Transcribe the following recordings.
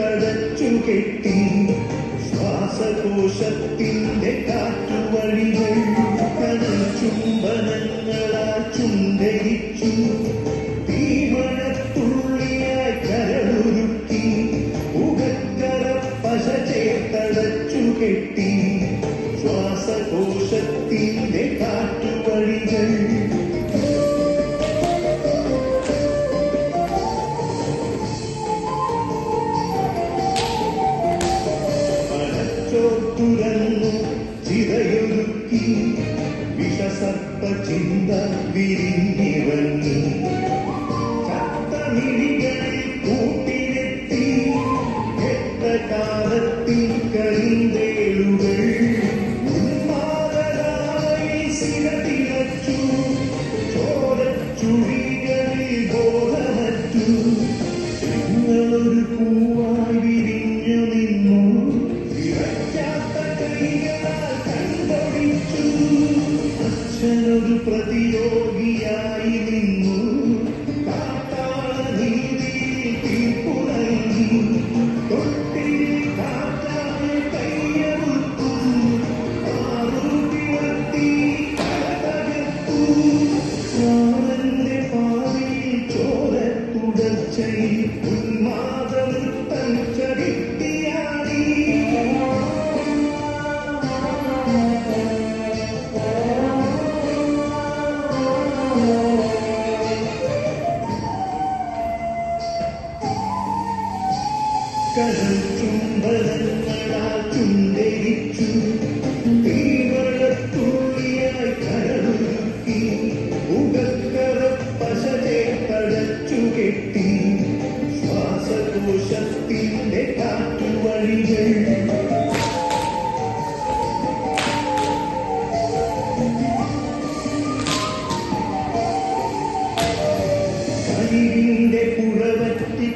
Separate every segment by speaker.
Speaker 1: കടച്ചും കെട്ടി ശ്വാസകോശത്തിന്റെ കാറ്റുവഴികൾ ചുംബനങ്ങളാൽ ചുംബരിച്ചു തീമഴത്തുള്ളിയായി കരളുരുക്കി ഉകക്കര പശ ചേർത്തടച്ചു കെട്ടി. சொட்டுடன்னு ചിതയൊരുക്കി വിഷസർപ്പചിന്ത വിരിഞ്ഞിറങ്ങി prati yo കരുത്തും ബലങ്ങളാൽ ചുണ്ടരിച്ചു തീര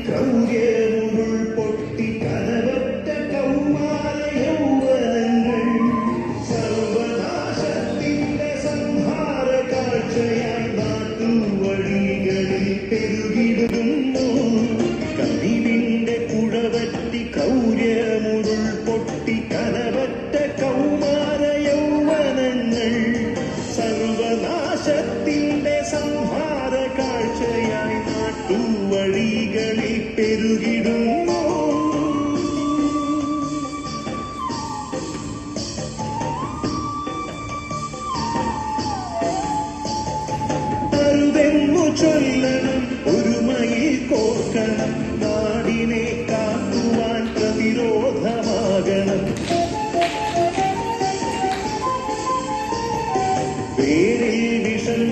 Speaker 1: come get പെരുകിടുന്നു. അരുതെന്നു ചൊല്ലണം ഒരുമയിൽ കോർക്കണം നാടിനെ കാക്കുവാൻ പ്രതിരോധമാകണം. വേരിൽ വിഷം